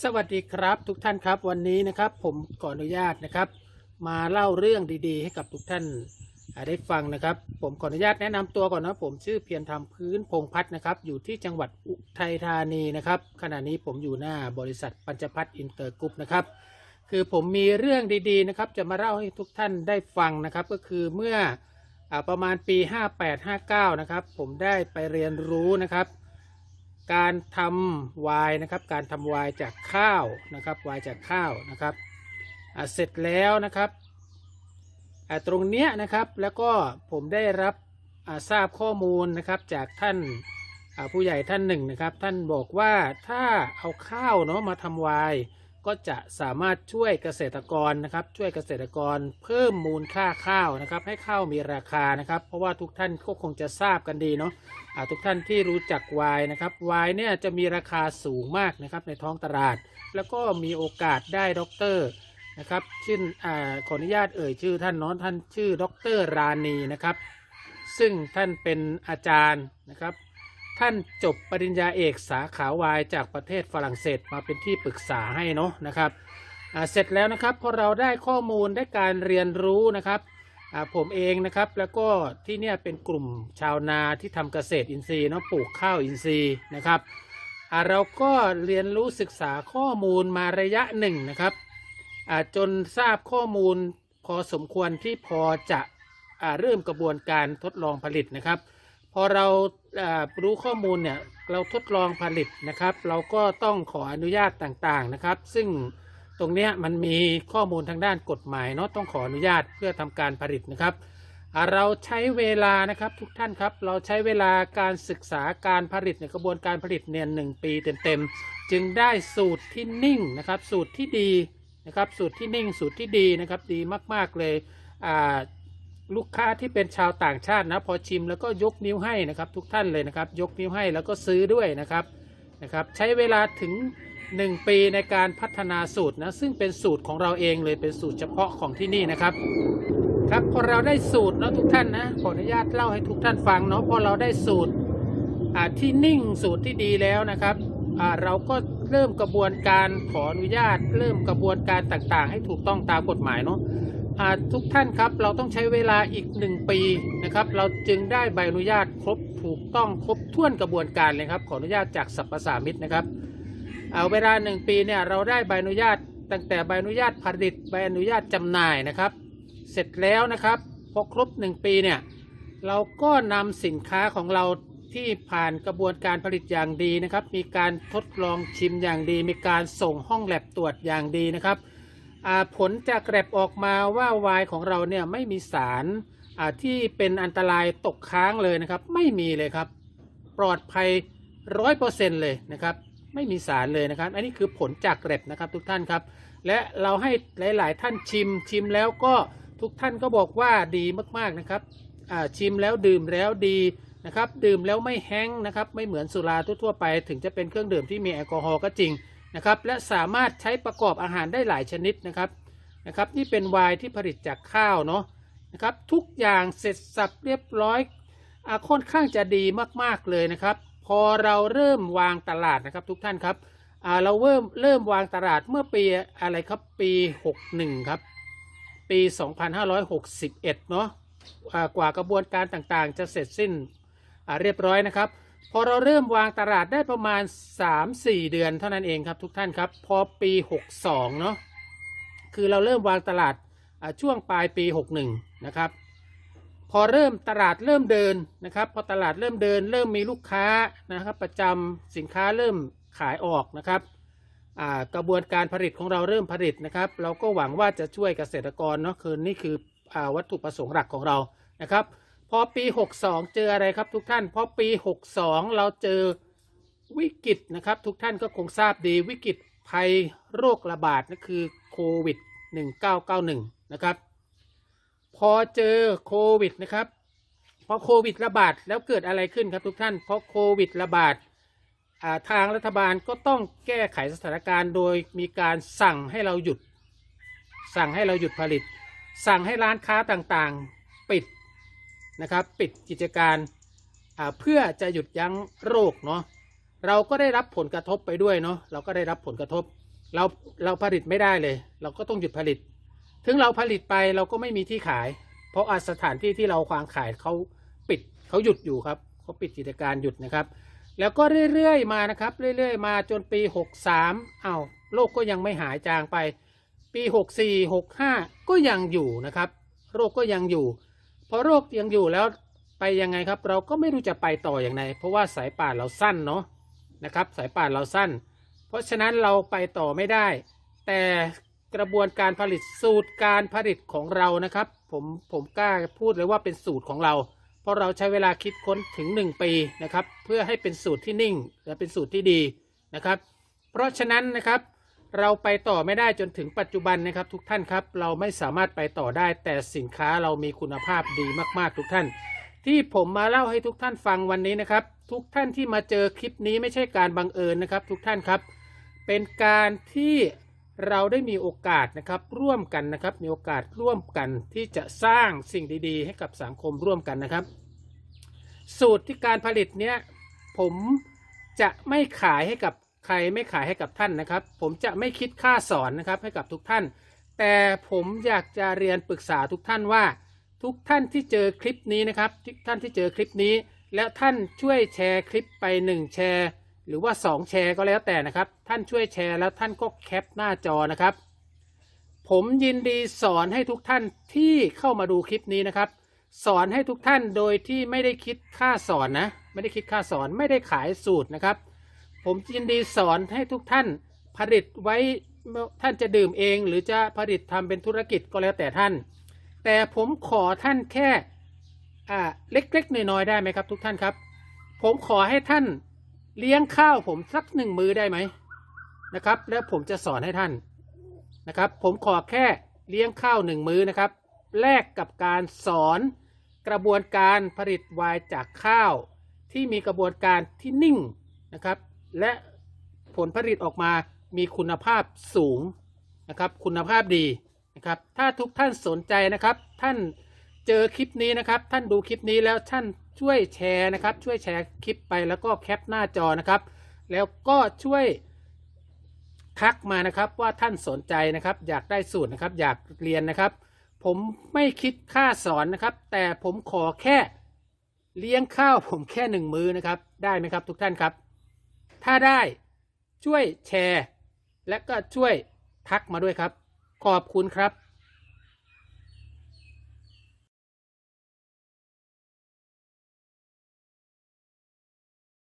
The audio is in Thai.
สวัสดีครับทุกท่านครับวันนี้นะครับผมขออนุญาตนะครับ มาเล่าเรื่องดีๆ ให้กับทุกท่านได้ฟังนะครับ ผมขออนุญาตแนะนำตัวก่อนนะผมชื่อเพียรธรรมพื้นพงพัฒน์นะครับ อยู่ที่จังหวัดอุทัยธานีนะครับ ขณะนี้ผมอยู่หน้าบริษัทปัญจพัฒน์อินเตอร์กรุ๊ปนะครับ คือผมมีเรื่องดีๆนะครับ จะมาเล่าให้ทุกท่านได้ฟังนะครับ ก็คือเมื่ออประมาณปี 58-59 นะครับ ผมได้ไปเรียนรู้นะครับ การทำวายนะครับการทำวายจากข้าวนะครับวายจากข้าวนะครับอ่าเสร็จแล้วนะครับอ่าตรงเนี้ยนะครับแล้วก็ผมได้รับอ่าทราบข้อมูลนะครับจากท่านอ่าผู้ใหญ่ท่านหนึ่งนะครับ ท่านบอกว่าถ้าเอาข้าวเนาะมาทำวาย ก็จะสามารถช่วยเกษตรกรนะครับ ช่วยเกษตรกรเพิ่มมูลค่าข้าวนะครับ ให้ข้าวมีราคานะครับ เพราะว่าทุกท่านก็คงจะทราบกันดีเนาะทุกท่านที่รู้จักวน์นะครับวน์เนี่ยจะมีราคาสูงมากนะครับในท้องตลาด แล้วก็มีโอกาสได้ด็อกเตอร์นะครับชื่ออขออนุญาตเอ่ยชื่อท่านน้องท่านชื่อด็อกเตอร์ราณีนะครับ ซึ่งท่านเป็นอาจารย์นะครับ ท่านจบปริญญาเอกสาขาวายจากประเทศฝรั่งเศสมาเป็นที่ปรึกษาให้เนาะนะครับเสร็จแล้วนะครับพอเราได้ข้อมูลได้การเรียนรู้นะครับผมเองนะครับแล้วก็ที่เนี่ยเป็นกลุ่มชาวนาที่ทำเกษตรอินทรีย์เนาะปลูกข้าวอินทรีย์นะครับเราก็เรียนรู้ศึกษาข้อมูลมาระยะหนึ่งนะครับจนทราบข้อมูลพอสมควรที่พอจะอเริ่มกระบวนการทดลองผลิตนะครับ พอเรารู้ข้อมูลเนี่ยเราทดลองผลิตนะครับ เราก็ต้องขออนุญาตต่างๆนะครับ ซึ่งตรงเนี้ยมันมีข้อมูลทางด้านกฎหมายเนาะต้องขออนุญาตเพื่อทำการผลิตนะครับ เราใช้เวลานะครับทุกท่านครับเราใช้เวลาการศึกษาการผลิตในกระบวนการผลิตเนี่ยหนึ่งปีเต็มๆจึงได้สูตรที่นิ่งนะครับ สูตรที่ดีนะครับ สูตรที่นิ่งสูตรที่ดีนะครับ ดีมากๆเลยอ่า ลูกค้าที่เป็นชาวต่างชาตินะพอชิมแล้วก็ยกนิ้วให้นะครับ ทุกท่านเลยนะครับ ยกนิ้วให้แล้วก็ซื้อด้วยนะครับนะครับ ใช้เวลาถึง 1 ปีในการพัฒนาสูตรนะซึ่งเป็นสูตรของเราเองเลยเป็นสูตรเฉพาะของที่นี่นะครับครับพอเราได้สูตรเนาะทุกท่านนะขออนุญาตเล่าให้ทุกท่านฟังเนาะพอเราได้สูตรอ่าที่นิ่งสูตรที่ดีแล้วนะครับอ่าเราก็เริ่มกระบวนการขออนุญาต เริ่มกระบวนการต่างๆ ให้ถูกต้องตามกฎหมายเนาะ ทุกท่านครับเราต้องใช้เวลาอีก 1 ปีนะครับ เราจึงได้ใบอนุญาตครบถูกต้องครบถ้วนกระบวนการเลยครับ ขออนุญาตจากสรรพสามิตนะครับเอาเวลาหนึ่งปีเนี่ยเราได้ใบอนุญาตตั้งแต่ใบอนุญาตผลิตใบอนุญาตจำหน่ายนะครับ เสร็จแล้วนะครับพอครบหนึ่งปีเนี่ยเราก็นำสินค้าของเราที่ผ่านกระบวนการผลิตอย่างดีนะครับ มีการทดลองชิมอย่างดี มีการส่งห้องแลบตรวจอย่างดีนะครับ ผลจากแลบออกมาว่าไวน์ของเราเนี่ยไม่มีสารที่เป็นอันตรายตกค้างเลยนะครับ ไม่มีเลยครับ ปลอดภัยร้อยเปอร์เซ็นต์เลยนะครับ ไม่มีสารเลยนะครับ อันนี้คือผลจากแกลบนะครับทุกท่านครับ และเราให้หลาย ๆ ท่านชิมชิมแล้วก็ทุกท่านก็บอกว่าดีมาก ๆ นะครับชิมแล้วดื่มแล้วดีนะครับ ดื่มแล้วไม่แห้งนะครับ ไม่เหมือนสุราทั่ว ๆ ไป ถึงจะเป็นเครื่องดื่มที่มีแอลกอฮอล์ก็จริง นะครับและสามารถใช้ประกอบอาหารได้หลายชนิดนะครับนะครับนี่เป็นไวน์ที่ผลิตจากข้าวเนาะนะครับทุกอย่างเสร็จสับเรียบร้อยอค่อนข้างจะดีมากๆเลยนะครับ พอเราเริ่มวางตลาดนะครับทุกท่านครับเราเริ่มเริ่มวางตลาดเมื่อปีอะไรครับปี 61 ครับ ปี 2561 เนาะอ่ากว่ากระบวนการต่างๆ จะเสร็จสิ้นเรียบร้อยนะครับ พอเราเริ่มวางตลาดได้ประมาณ 3-4 เดือนเท่านั้นเองครับทุกท่านครับ พอปี 62 เนาะคือเราเริ่มวางตลาดช่วงปลายปี 61 นะครับ พอเริ่มตลาดเริ่มเดินนะครับ พอตลาดเริ่มเดิน เริ่มมีลูกค้านะครับ ประจำสินค้าเริ่มขายออกนะครับกระบวนการผลิตของเราเริ่มผลิตนะครับ เราก็หวังว่าจะช่วยเกษตรกรเนาะคือนี่คืออวัตถุประสงค์หลักของเรานะครับ พอปี62เจออะไรครับทุกท่าน พอปี62เราเจอวิกฤตนะครับ ทุกท่านก็คงทราบดีวิกฤตภัยโรคระบาดนั่นคือโควิด1991นะครับ พอเจอโควิดนะครับพอโควิดระบาดแล้วเกิดอะไรขึ้นครับทุกท่านพราะโควิดระบาดาทางรัฐบาลก็ต้องแก้ไขสถานการณ์โดยมีการสั่งให้เราหยุด สั่งให้เราหยุดผลิต สั่งให้ร้านค้าต่างๆ ปิด นะครับปิดกิจการเพื่อจะหยุดยั้งโรคเนาะเราก็ได้รับผลกระทบไปด้วยเนาะเราก็ได้รับผลกระทบ เราเราผลิตไม่ได้เลย เราก็ต้องหยุดผลิต ถึงเราผลิตไปเราก็ไม่มีที่ขาย เพราะอาสถานที่ที่เราควางขายเขาปิดเขาหยุดอยู่ครับเขาปิดกิจการหยุดนะครับ แล้วก็เรื่อยๆมานะครับเรื่อยๆ มาจนปี 63อ้าวโรคก็ยังไม่หายจางไป ปี 64 65 ก็ยังอยู่นะครับโรคก็ยังอยู่ พอโรคยังอยู่แล้วไปยังไงครับ เราก็ไม่รู้จะไปต่ออย่างไรเพราะว่าสายป่านเราสั้นเนาะนะครับ สายป่านเราสั้น เพราะฉะนั้นเราไปต่อไม่ได้ แต่กระบวนการผลิตสูตรการผลิตของเรานะครับ ผมผมกล้าพูดเลยว่าเป็นสูตรของเรา เพราะเราใช้เวลาคิดค้นถึง 1 ปีนะครับ เพื่อให้เป็นสูตรที่นิ่งและเป็นสูตรที่ดีนะครับ เพราะฉะนั้นนะครับ เราไปต่อไม่ได้จนถึงปัจจุบันนะครับ ทุกท่านครับ เราไม่สามารถไปต่อได้ แต่สินค้าเรามีคุณภาพดีมากๆ ทุกท่าน ที่ผมมาเล่าให้ทุกท่านฟังวันนี้นะครับ ทุกท่านที่มาเจอคลิปนี้ไม่ใช่การบังเอิญนะครับ ทุกท่านครับ เป็นการที่เราได้มีโอกาสนะครับร่วมกันนะครับมีโอกาสร่วมกันที่จะสร้างสิ่งดีๆ ให้กับสังคมร่วมกันนะครับ สูตรที่การผลิตเนี้ยผมจะไม่ขายให้กับ ใครไม่ขายให้กับท่านนะครับ ผมจะไม่คิดค่าสอนนะครับให้กับทุกท่าน แต่ผมอยากจะเรียนปรึกษาทุกท่านว่า ทุกท่านที่เจอคลิปนี้นะครับทุกท่านที่เจอคลิปนี้ แล้วท่านช่วยแชร์คลิปไป 1 แชร์ หรือว่า 2 แชร์ก็แล้วแต่นะครับ ท่านช่วยแชร์แล้วท่านก็แคปหน้าจอนะครับ ผมยินดีสอนให้ทุกท่านที่เข้ามาดูคลิปนี้นะครับ สอนให้ทุกท่านโดยที่ไม่ได้คิดค่าสอนนะ ไม่ได้คิดค่าสอนไม่ได้ขายสูตรนะครับ ผมยินดีสอนให้ทุกท่านผลิตไว้ท่านจะดื่มเอง หรือจะผลิตทำเป็นธุรกิจก็แล้วแต่ท่าน แต่ผมขอท่านแค่เล็กๆน้อยๆได้ไหมครับ ทุกท่านครับ ผมขอให้ท่านเลี้ยงข้าวผมสักหนึ่งมือได้ไหมนะครับ แล้วผมจะสอนให้ท่านนะครับ ผมขอแค่เลี้ยงข้าวหนึ่งมือนะครับแลกกับการสอนกระบวนการผลิตไวน์จากข้าว ที่มีกระบวนการที่นิ่งนะครับ และผลผลิตออกมามีคุณภาพสูงนะครับ คุณภาพดีนะครับ ถ้าทุกท่านสนใจนะครับ ท่านเจอคลิปนี้นะครับ ท่านดูคลิปนี้แล้วท่านช่วยแชร์นะครับ ช่วยแชร์คลิปไปแล้วก็แคปหน้าจอนะครับ แล้วก็ช่วยทักมานะครับว่าท่านสนใจนะครับ อยากได้สูตรนะครับ อยากเรียนนะครับ ผมไม่คิดค่าสอนนะครับ แต่ผมขอแค่เลี้ยงข้าวผมแค่หนึ่งมื้อนะครับ ได้ไหมครับทุกท่านครับ ถ้าได้ช่วยแชร์ และก็ช่วยทักมาด้วยครับ ขอบคุณครับ